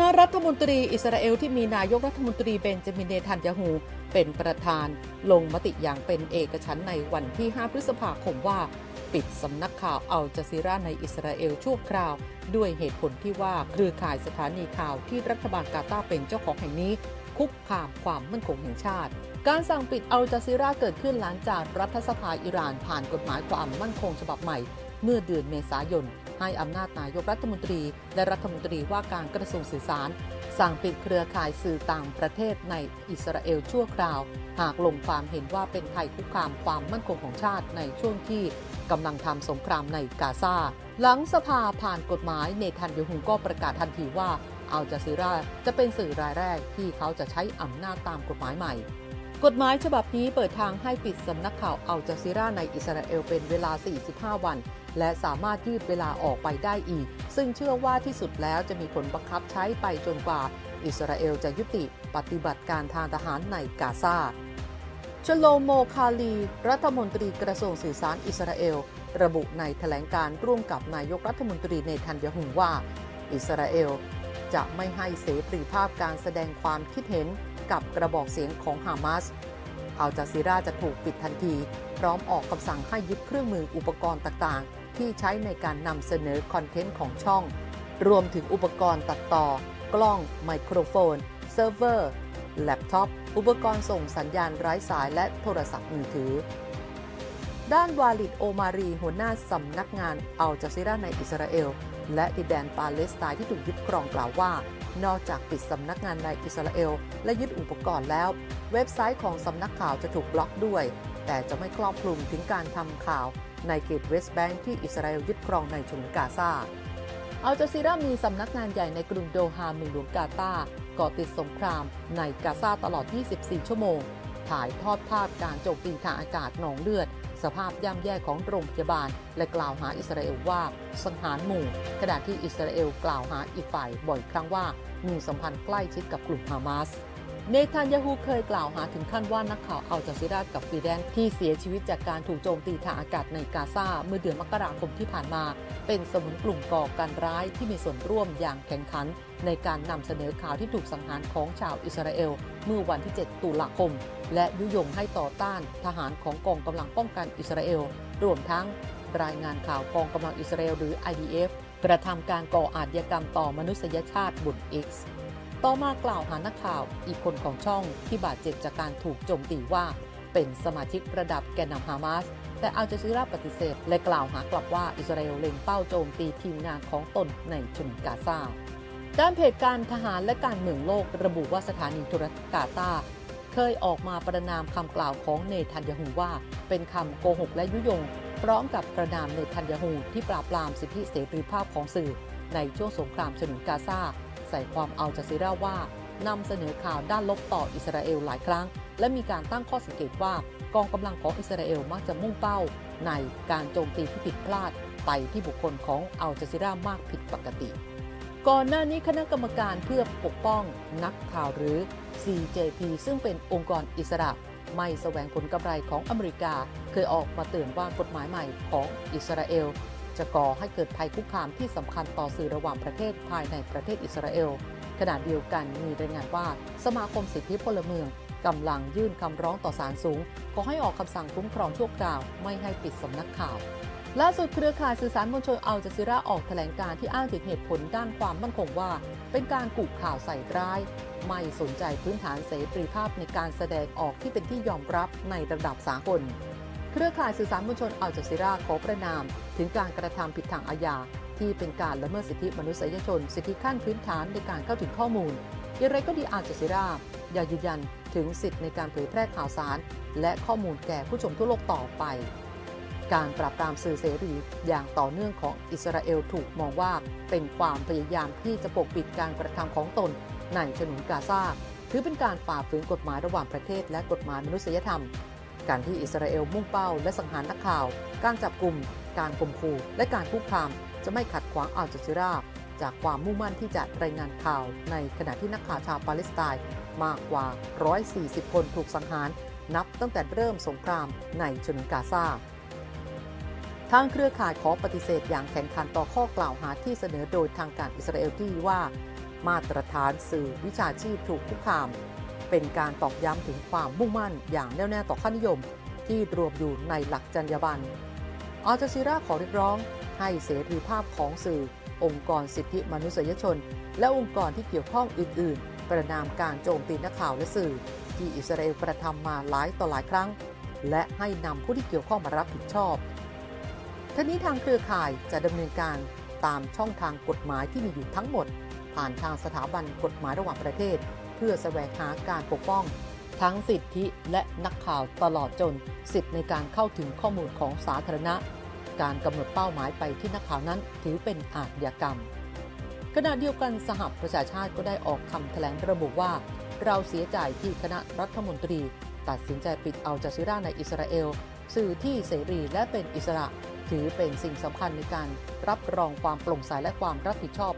ณะรัฐมนตรีอิสราเอลที่มีนายกรัฐมนตรีเบนจามินเนทันยาฮูเป็นประธาน ลงมติอย่างเป็นเอกฉันในวันที่ 5 พฤษภาคมว่า ปิดสำนักข่าวอัลจาซีราในอิสราเอลชั่วคราว ด้วยเหตุผลที่ว่าเครือข่ายสถานีข่าวที่รัฐบาลกาตาร์เป็นเจ้าของแห่งนี้ คุกคามความมั่นคงแห่งชาติ การสั่งปิดอัลจาซีราเกิดขึ้นหลังจากรัฐสภาอิหร่านผ่านกฎหมายความมั่นคงฉบับใหม่ เมื่อเดือนเมษายน ให้อำนาจนายกรัฐมนตรี และรัฐมนตรีว่าการกระทรวงสื่อสาร สั่งปิดเครือข่ายสื่อต่างประเทศในอิสราเอลชั่วคราว หากลงความเห็นว่าเป็นภัยคุกคามความมั่นคงของชาติในช่วงที่กำลังทำสงครามในกาซาหลังสภาผ่านกฎหมายเนทันยาฮูก็ประกาศทันทีว่าอัลจาซีราจะเป็นสื่อรายแรกที่เขาจะใช้อำนาจตามกฎหมายใหม่ กฎหมายฉบับนี้เปิดทางให้ปิดสำนักข่าวอัลจาซีราในอิสราเอลเป็นเวลา 45 วัน และสามารถยืดเวลาออกไปได้อีก ซึ่งเชื่อว่าที่สุดแล้วจะมีผลบังคับใช้ไปจนกว่า อิสราเอลจะยุติปฏิบัติการทางทหารในกาซาชโลโมคาลี รัฐมนตรีกระทรวงสื่อสารอิสราเอล ระบุในแถลงการร่วมกับนายกรัฐมนตรีเนทันยาฮูว่า อิสราเอลจะไม่ให้เสรีภาพการแสดงความคิดเห็น กับกระบอกเสียงของฮามาสอัลจาซีราจะถูกปิดทันที พร้อมออกคำสั่งให้ยึดเครื่องมืออุปกรณ์ต่างๆ ที่ใช้ในการนำเสนอคอนเทนต์ของช่อง รวมถึงอุปกรณ์ตัดต่อ กล้อง ไมโครโฟน เซิร์ฟเวอร์ แล็ปท็อป อุปกรณ์ส่งสัญญาณไร้สายและโทรศัพท์มือถือ ด้านวาลิดโอมารี หัวหน้าสำนักงานอัลจาซีราในอิสราเอล และดินแดนปาเลสไตน์ที่ถูกยึดครองกล่าวว่า นอกจากปิดสำนักงานในอิสราเอล และยึดอุปกรณ์แล้ว เว็บไซต์ของสำนักข่าวจะถูกบล็อกด้วย แต่จะไม่ครอบคลุมถึงการทำข่าวในเขตเวสต์แบงค์ที่อิสราเอลยึดครองในฉนวนกาซาอัลจาซีรามีสำนักงานใหญ่ในกรุงโดฮาเมืองหลวงกาตาเกาะติดสงครามในกาซาตลอด 24 ชั่วโมง ถ่ายทอดภาพการโจมตีทางอากาศหนองเลือด สภาพย่ำแย่ของโรงพยาบาล และกล่าวหาอิสราเอลว่าสังหารหมู่ ขณะที่อิสราเอลกล่าวหาอีกฝ่ายบ่อยครั้งว่า มีสัมพันธ์ใกล้ชิดกับกลุ่มฮามาส เนทันยาฮูเคยกล่าวหาถึงขั้นว่านักข่าวอัลจาซีรากับฟรีแดนที่เสียชีวิตจากการถูกโจมตีทางอากาศในกาซาเมื่อเดือนมกราคมที่ผ่านมา เป็นสมุนกลุ่มก่อการร้ายที่มีส่วนร่วมอย่างแข็งขัน ในการนำเสนอข่าวที่ถูกสังหารของชาวอิสราเอล เมื่อวันที่ 7 ตุลาคม และยุยงให้ต่อต้านทหารของกองกำลังป้องกันอิสราเอล รวมทั้งรายงานข่าวกองกำลังอิสราเอลหรือ IDF กระทำการก่ออาชญากรรมต่อมนุษยชาติบน X ต่อมากล่าวหานักข่าวอีกคนของช่องที่บาดเจ็บจากการถูกโจมตีว่าเป็นสมาชิกระดับแกนนำฮามาส แต่อัลจาซีราปฏิเสธ และกล่าวหากลับว่าอิสราเอลเล็งเป้าโจมตีทีมงานของตนในชนกาซา ด้านเพจการทหารและการเมืองโลกระบุว่าสถานีโทรทัศน์กาตาเคยออกมาประนามคำกล่าวของเนทันยาฮูว่า เป็นคำโกหกและยุยง พร้อมกับประนามเนทันยาฮูที่ปราบปรามสิทธิเสรีภาพของสื่อในช่วงสงครามฉนวนกาซา ส่ความอัลจาซีราว่านำเสนอข่าวด้านลบต่ออิสราเอลหลายครั้ง และมีการตั้งข้อสังเกตว่ากองกำลังของอิสราเอลมักจะมุ่งเป้า ในการโจมตีที่ผิดพลาด ไปที่บุคคลของอัลจาซีรามากผิดปกติ ก่อนหน้านี้คณะกรรมการเพื่อปกป้องนักข่าวหรือ CJP ซึ่งเป็นองค์กรอิสระไม่แสวงผลกำไรของอเมริกา เคยออกมาเตือนว่ากฎหมายใหม่ของอิสราเอล จะก่อให้เกิดภัยคุกคามที่สำคัญต่อสื่อระหว่างประเทศภายในประเทศอิสราเอลขณะเดียวกันมีรายงานว่าสมาคมสิทธิพลเมืองกำลังยื่นคำร้องต่อศาลสูง ขอให้ออกคำสั่งคุ้มครองชั่วคราว ไม่ให้ปิดสำนักข่าวล่าสุดเครือข่ายสื่อสารมวลชนอัลจาซีราออกแถลงการที่อ้างถึงเหตุผลด้านความมั่นคงว่า เป็นการกุข่าวใส่ร้าย ไม่สนใจพื้นฐานเสรีภาพในการแสดงออกที่เป็นที่ยอมรับในระดับสากล เครือข่ายสื่อสารมวลชนอัลจาซีราขอประนาม ถึงการกระทำผิดทางอาญาที่เป็นการละเมิดสิทธิมนุษยชน สิทธิขั้นพื้นฐานในการเข้าถึงข้อมูลอย่างไรก็ดีอัลจาซีราอย่ายืนยันถึงสิทธิในการเผยแพร่ข่าวสาร และข้อมูลแก่ผู้ชมทั่วโลกต่อไป การปราบปรามสื่อเสรีอย่างต่อเนื่องของอิสราเอลถูกมองว่าเป็นความพยายามที่จะปกปิดการกระทำของตนในฉนวนกาซาถือเป็นการฝ่าฝืนกฎหมายระหว่างประเทศและกฎหมายมนุษยธรรม การที่อิสราเอลมุ่งเป้าและสังหารนักข่าว การจับกลุ่ม การข่มขู่และการคุกคาม จะไม่ขัดขวางอัลจาซีราจากความมุ่งมั่นที่จะรายงานข่าว ในขณะที่นักข่าวชาวปาเลสไตน์มากกว่า 140 คนถูกสังหาร นับตั้งแต่เริ่มสงครามในฉนวนกาซาทางเครือข่ายขอปฏิเสธอย่างแข็งขันต่อข้อกล่าวหาที่เสนอโดยทางการอิสราเอลที่ว่า มาตรฐานสื่อวิชาชีพถูกคุกคาม เป็นการตอกย้ำถึงความมุ่งมั่นอย่างแน่วแน่ต่อค่านิยม ที่รวมอยู่ในหลักจรรยาบรรณอัจาซีราขอเรียกร้อง ให้เสรีภาพของสื่อ องค์กรสิทธิมนุษยชน และองค์กรที่เกี่ยวข้องอื่น ๆ ประนามการโจมตีนักข่าวและสื่อ ที่อิสราเอลกระทำมาหลายต่อหลายครั้ง และให้นำผู้ที่เกี่ยวข้องมารับผิดชอบทั้งนี้ทางเครือข่ายจะดำเนินการตามช่องทางกฎหมายที่มีอยู่ทั้งหมด ผ่านทางสถาบันกฎหมายระหว่างประเทศ เพื่อแสวงหาการปกป้อง ทั้งสิทธิและนักข่าวตลอดจน สิทธิในการเข้าถึงข้อมูลของสาธารณะ การกำหนดเป้าหมายไปที่นักข่าวนั้นถือเป็นอาชญากรรมขณะเดียวกันสหประชาชาติก็ได้ออกคำแถลงระบุว่า เราเสียใจที่คณะรัฐมนตรี ตัดสินใจปิดเอัลจาซิราในอิสราเอล สื่อที่เสรีและเป็นอิสระ ถือเป็นสิ่งสำคัญในการรับรองความโปร่งใสและความรับผิดชอบ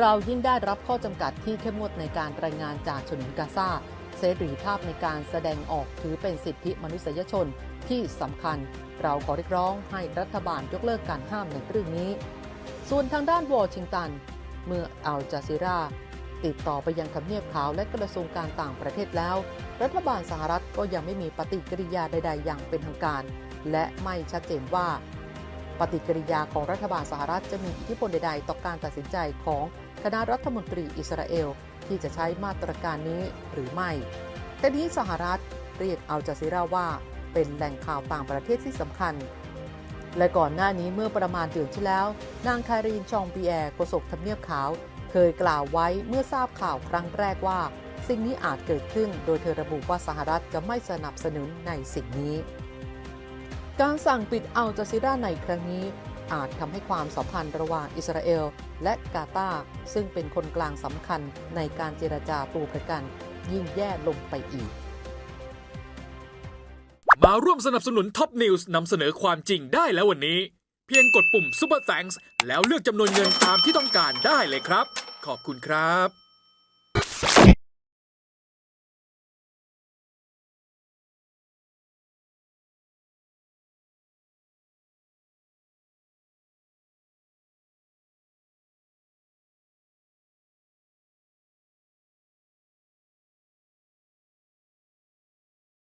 เรายิ่งได้รับข้อจำกัดที่เข้มงวดในการรายงานจากฉนกาซาเสรีภาพในการแสดงออกถือเป็นสิทธิมนุษยชนที่สำคัญ เราขอเรียกร้องให้รัฐบาลยกเลิกการห้ามในเรื่องนี้ ส่วนทางด้านวอชิงตัน เมื่ออัลจาซีราติดต่อไปยังทำเนียบขาวและกระทรวงการต่างประเทศแล้ว รัฐบาลสหรัฐก็ยังไม่มีปฏิกิริยาใด ๆ อย่างเป็นทางการ และไม่ชัดเจนว่า ปฏิกิริยาของรัฐบาลสหรัฐจะมีอิทธิพลใด ๆ ต่อการตัดสินใจของ คณะรัฐมนตรีอิสราเอลที่จะใช้มาตรการนี้หรือไม่แต่นี้สหรัฐเรียกอัลจาซีราว่าเป็นแหล่งข่าวต่างประเทศที่สำคัญ และก่อนหน้านี้เมื่อประมาณเดือนที่แล้ว นางคารีนชองปีแอร์โฆษกทำเนียบขาว เคยกล่าวไว้เมื่อทราบข่าวครั้งแรกว่า สิ่งนี้อาจเกิดขึ้นโดยเธอระบุว่าสหรัฐจะไม่สนับสนุนในสิ่งนี้ การสั่งปิดอัลจาซิราในครั้งนี้ อาจทำให้ความสัมพันธ์ระหว่างอิสราเอล และกาตาร์ซึ่งเป็นคนกลางสำคัญในการเจรจาปูประกัน ยิ่งแย่ลงไปอีก มาร่วมสนับสนุนท็อปนิวส์นำเสนอความจริงได้แล้ววันนี้ เพียงกดปุ่ม Super Thanks แล้วเลือกจำนวนเงินตามที่ต้องการได้เลยครับ ขอบคุณครับ